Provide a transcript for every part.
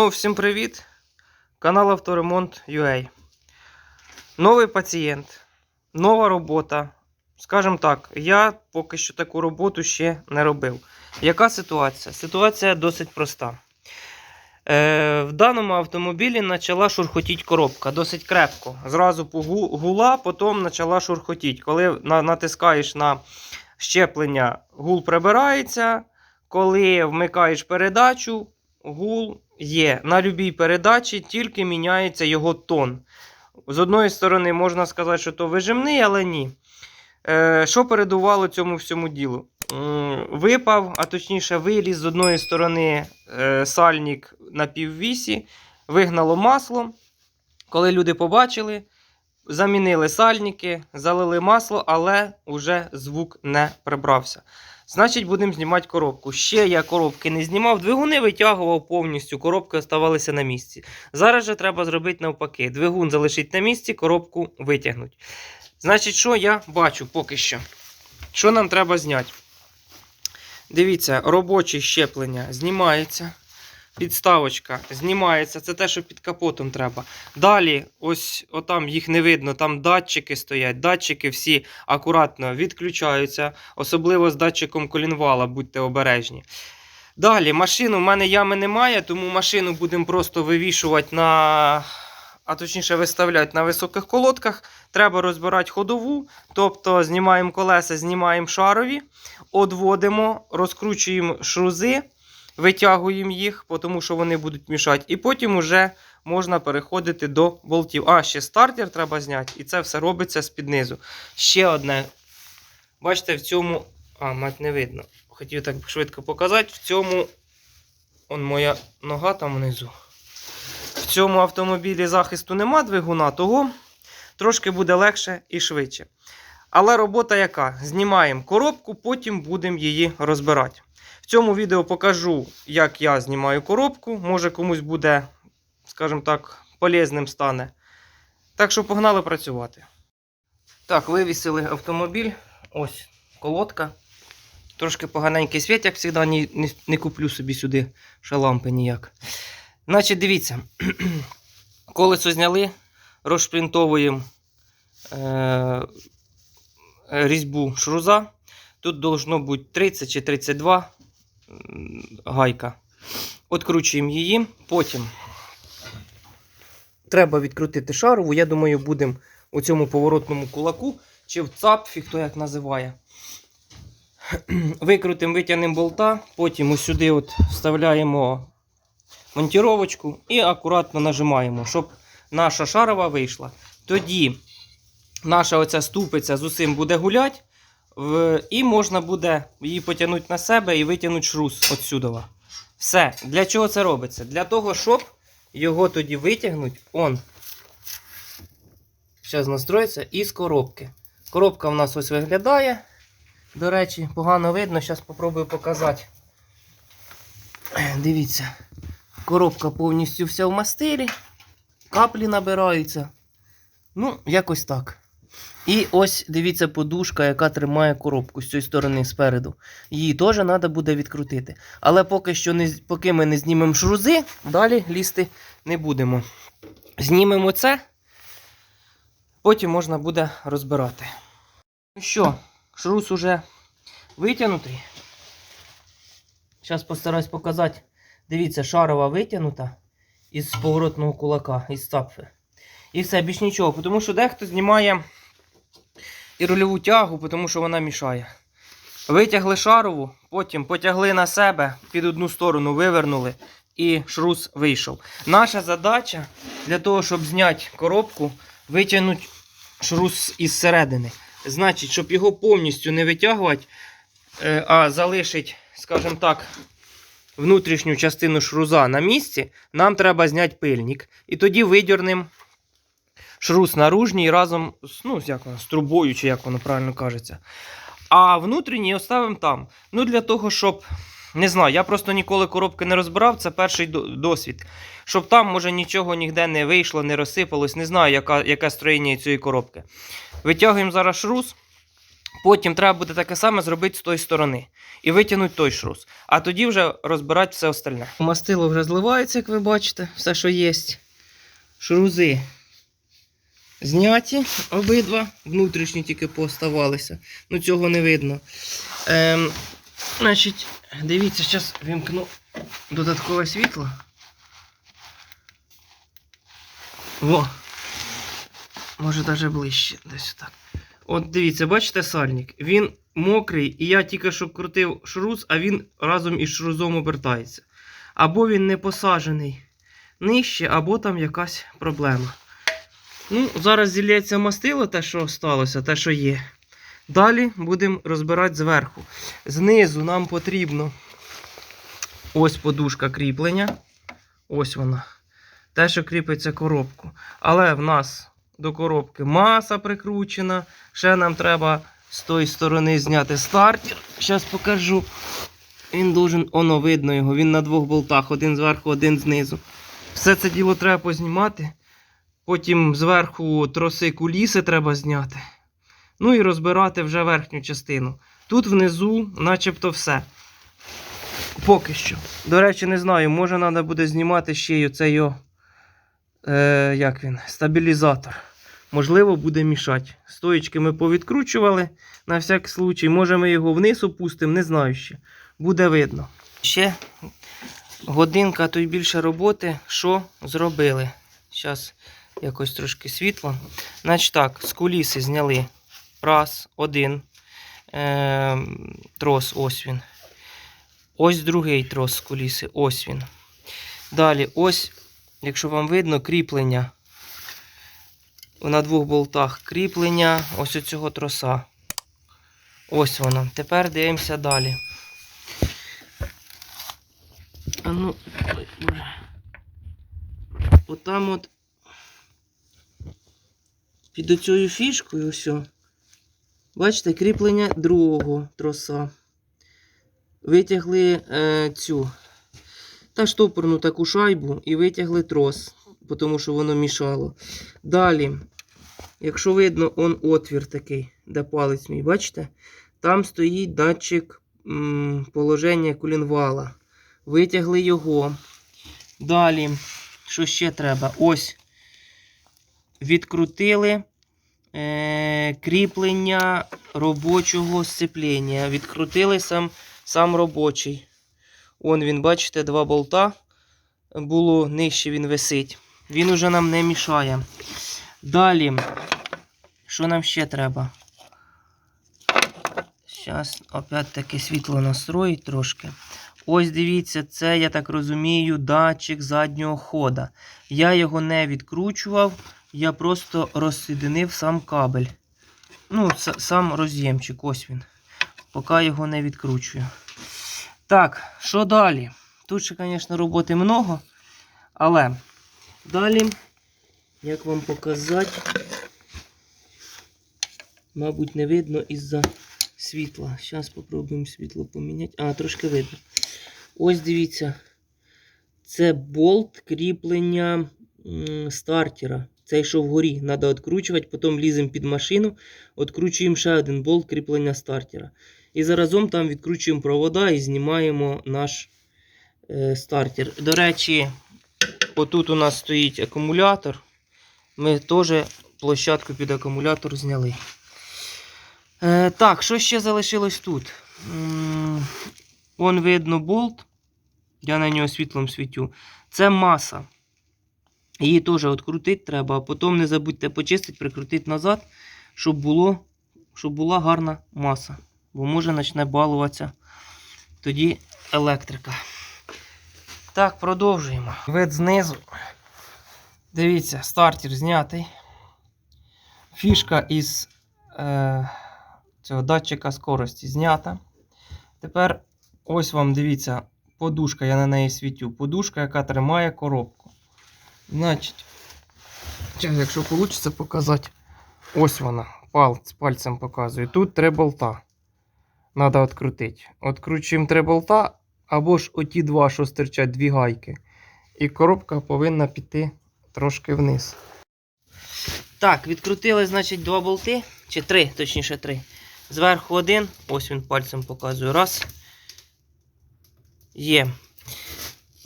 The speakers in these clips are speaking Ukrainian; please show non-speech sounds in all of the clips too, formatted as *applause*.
Знову всім привіт! Канал Авторемонт UA. Новий пацієнт, нова робота. Скажімо так, я поки що таку роботу ще не робив. Яка ситуація? Ситуація досить проста. Е, в даному автомобілі почала шурхотіти коробка досить крепко. Зразу гула, потім почала шурхотіти. Коли натискаєш на щеплення, гул прибирається. Коли вмикаєш передачу, гул є. На любій передачі тільки міняється його тон. З одної сторони, можна сказати, що то вижимний, але ні. Е, що передувало цьому всьому ділу? Випав, а точніше, виліз з одної сторони е, сальник на піввісі, вигнало масло. Коли люди побачили, замінили сальники, залили масло, але вже звук не прибрався. Значить, будемо знімати коробку. Ще я коробки не знімав, двигуни витягував повністю, коробки оставалися на місці. Зараз же треба зробити навпаки. Двигун залишить на місці, коробку витягнуть. Значить, що я бачу поки що? Що нам треба зняти? Дивіться, робоче щеплення знімається. Підставочка знімається. Це те, що під капотом треба. Далі, ось отам їх не видно, там датчики стоять. Датчики всі акуратно відключаються, особливо з датчиком колінвала, будьте обережні. Далі, машину в мене ями немає, тому машину будемо просто вивішувати на. А точніше виставляти на високих колодках. Треба розбирати ходову, тобто знімаємо колеса, знімаємо шарові, одводимо, розкручуємо шрузи, витягуємо їх, тому що вони будуть мішати. І потім вже можна переходити до болтів. А, ще стартер треба зняти, і це все робиться з-під низу. Ще одне. Бачите, в цьому. А, мать не видно. Хотів так швидко показати. В цьому. Он моя нога там внизу. В цьому автомобілі захисту нема двигуна, того трошки буде легше і швидше. Але робота яка? Знімаємо коробку, потім будемо її розбирати. Цьому відео покажу, як я знімаю коробку. Може комусь буде, скажімо так, полезним стане. Так що погнали працювати. Так, вивісили автомобіль. Ось колодка. Трошки поганенький світ, як завжди, не, не, не куплю собі сюди ще лампи ніяк. Значить, дивіться, *clears throat* колесо зняли, розшпринтовуємо е, різьбу шруза. Тут должно бути 30 чи 32 м, гайка. Откручуємо її. Потім треба відкрутити шарову. Я думаю, будемо у цьому поворотному кулаку чи в цапфі, хто як називає. Викрутимо, витягнемо болта, потім ось сюди от вставляємо монтіровочку і акуратно нажимаємо, щоб наша шарова вийшла. Тоді наша оця ступиця з усім буде гуляти, в- і можна буде її потягнути на себе і витягнути шрус отсюдова. Все. Для чого це робиться? Для того, щоб його тоді витягнути. Он. Зараз настроїться із коробки. Коробка в нас ось виглядає. До речі, погано видно, зараз спробую показати. Дивіться. Коробка повністю вся в мастилі. Каплі набираються. Ну, якось так. І ось дивіться подушка, яка тримає коробку з цієї сторони спереду. Її теж треба буде відкрутити. Але поки що не, поки ми не знімемо шрузи, далі лізти не будемо. Знімемо це, потім можна буде розбирати. Ну що, шрус уже витягнутий. Зараз постараюсь показати. Дивіться, шарова витягнута із поворотного кулака, із цапфи. І все, більш нічого. Тому що дехто знімає і рульову тягу, тому що вона мішає. Витягли шарову, потім потягли на себе, під одну сторону вивернули і шрус вийшов. Наша задача для того, щоб зняти коробку, витягнути шрус із середини. Значить, щоб його повністю не витягувати, е, а залишити, скажімо так, внутрішню частину шруза на місці, нам треба зняти пильник. І тоді видірнемо шрус наружній разом з, ну, як воно, з трубою, чи як воно правильно кажеться. А внутрішній оставимо там. Ну, для того, щоб. Не знаю, я просто ніколи коробки не розбирав, це перший досвід. Щоб там, може, нічого ніде не вийшло, не розсипалось, не знаю, яка, яке строєння цієї коробки. Витягуємо зараз шрус. Потім треба буде таке саме зробити з тої сторони. І витягнути той шрус. А тоді вже розбирати все остальне. Мастило вже зливається, як ви бачите, все, що є. Шрузи зняті обидва, внутрішні тільки поставалися. Ну, цього не видно. Ем, значить, дивіться, зараз вімкну додаткове світло. Во. Може навіть ближче, десь так. От дивіться, бачите сальник? Він мокрий, і я тільки що крутив шрус, а він разом із шрузом обертається. Або він не посаджений нижче, або там якась проблема. Ну, зараз зілється мастило, те, що сталося, те, що є. Далі будемо розбирати зверху. Знизу нам потрібно ось подушка кріплення. Ось вона. Те, що кріпиться коробку. Але в нас до коробки маса прикручена. Ще нам треба з тої сторони зняти стартер. Зараз покажу. Він должен, оно видно його, він на двох болтах, один зверху, один знизу. Все це діло треба познімати. Потім зверху троси куліси треба зняти. Ну і розбирати вже верхню частину. Тут внизу, начебто, все. Поки що. До речі, не знаю, може треба буде знімати ще й оцей е, як він, стабілізатор. Можливо, буде мішати. Стоїчки ми повідкручували на всяк случай. Може ми його вниз опустимо, не знаю ще. Буде видно. Ще годинка, то й більше роботи, що зробили. Зараз якось трошки світло. Значить так, з куліси зняли раз, один е, трос, ось він. Ось другий трос з куліси, ось він. Далі, ось, якщо вам видно, кріплення. На двох болтах кріплення ось оцього троса. Ось воно. Тепер дивимося далі. А ну. Отам от під оцією фішкою ось. Бачите, кріплення другого троса. Витягли е, цю та штопорну таку шайбу і витягли трос, тому що воно мішало. Далі, якщо видно, он отвір такий, де палець мій, бачите? Там стоїть датчик м, положення кулінвала. Витягли його. Далі, що ще треба? Ось. Відкрутили е, кріплення робочого сцеплення. Відкрутили сам, сам робочий. Он він, бачите, два болта. Було нижче він висить. Він уже нам не мішає. Далі, що нам ще треба? Зараз опять-таки світло настроїть трошки. Ось дивіться, це, я так розумію, датчик заднього хода. Я його не відкручував, я просто розсоединив сам кабель. Ну, сам роз'ємчик, ось він. Поки його не відкручую. Так, що далі? Тут ще, звісно, роботи много. Але далі, як вам показати, мабуть, не видно із-за світла. Зараз спробуємо світло поміняти. А, трошки видно. Ось дивіться. Це болт кріплення стартера. Цей що вгорі. Треба відкручувати, потім ліземо під машину, відкручуємо ще один болт кріплення стартера. І заразом там відкручуємо провода і знімаємо наш е, стартер. До речі, отут у нас стоїть акумулятор. Ми теж площадку під акумулятор зняли. Е, так, що ще залишилось тут? М, Вон видно болт. Я на нього світлом світю. Це маса. Її теж відкрутити треба, а потім не забудьте почистити, прикрутити назад, щоб, було, щоб була гарна маса. Бо може почне балуватися тоді електрика. Так, продовжуємо. Вид знизу. Дивіться, стартер знятий. Фішка із е, цього датчика скорості знята. Тепер ось вам дивіться, подушка, я на неї світю. Подушка, яка тримає коробку. Значить, якщо вийде показати, ось вона. Палець, пальцем показую. Тут три болта. Треба відкрутити. Откручуємо три болта, або ж оті два, що стирчать, дві гайки. І коробка повинна піти трошки вниз. Так, відкрутили, значить, два болти, чи три, точніше три. Зверху один, ось він пальцем показує. Раз. Є.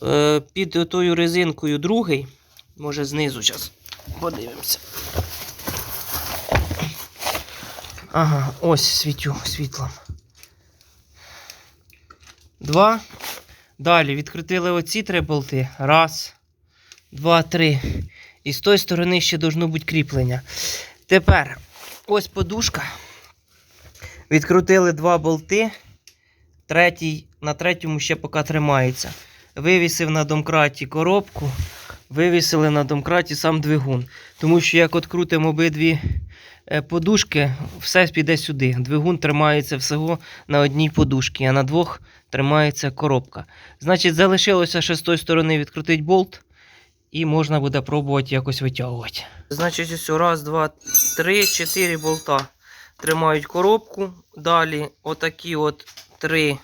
Е, під тою резинкою другий. Може знизу зараз подивимося. Ага, ось світю світлом. Два. Далі відкрутили оці три болти. Раз, два, три. І з тої сторони ще должно бути кріплення. Тепер ось подушка. Відкрутили два болти. Третій, на третьому ще поки тримається. Вивісив на домкраті коробку. Вивісили на домкраті сам двигун. Тому що як от крутимо обидві е, подушки, все піде сюди. Двигун тримається всього на одній подушці, а на двох тримається коробка. Значить, залишилося ще з тої сторони відкрутити болт, і можна буде пробувати якось витягувати. Значить, ось раз, два, три, чотири болта тримають коробку. Далі отакі от три,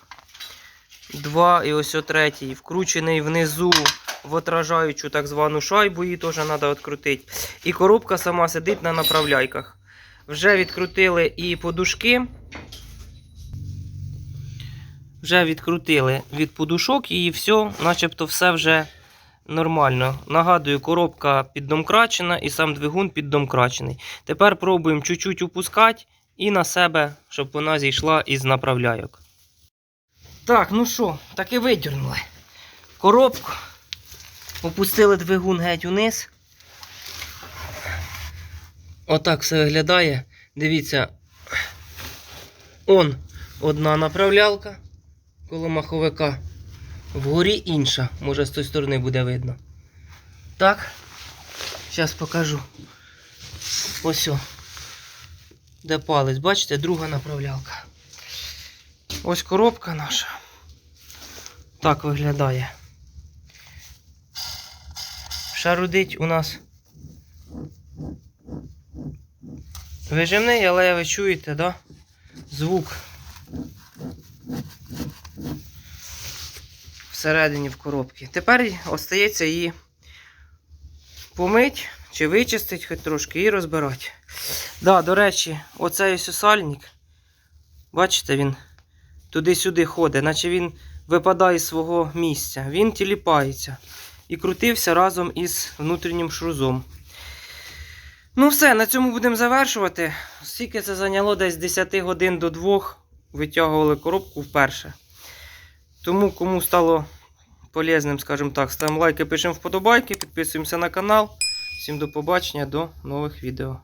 два і ось третій, вкручений внизу в отражаючу так звану шайбу, її теж треба відкрутити. І коробка сама сидить на направляйках. Вже відкрутили і подушки. Вже відкрутили від подушок і все, начебто все вже нормально. Нагадую, коробка піддомкрачена і сам двигун піддомкрачений. Тепер пробуємо чуть-чуть опускати і на себе, щоб вона зійшла із направляйок. Так, ну що, таки видірнули. Коробку. Опустили двигун геть униз. Отак все виглядає. Дивіться. Он одна направлялка коло маховика. Вгорі інша. Може з тої сторони буде видно. Так. Зараз покажу. Ось. о. Де палець, бачите, друга направлялка. Ось коробка наша. Так виглядає. Шарудить у нас. Вижимний, але ви чуєте, да? Звук. Всередині в коробці. Тепер остається її помить чи вичистити хоч трошки і розбирати. Да, до речі, оцей ось сальник, бачите, він туди-сюди ходить, наче він випадає з свого місця. Він тіліпається і крутився разом із внутрішнім шрузом. Ну, все, на цьому будемо завершувати. Скільки це зайняло десь з 10 годин до 2 витягували коробку вперше. Тому, кому стало полезним, скажімо так, ставимо лайки, пишемо вподобайки, підписуємося на канал. Всім до побачення, до нових відео.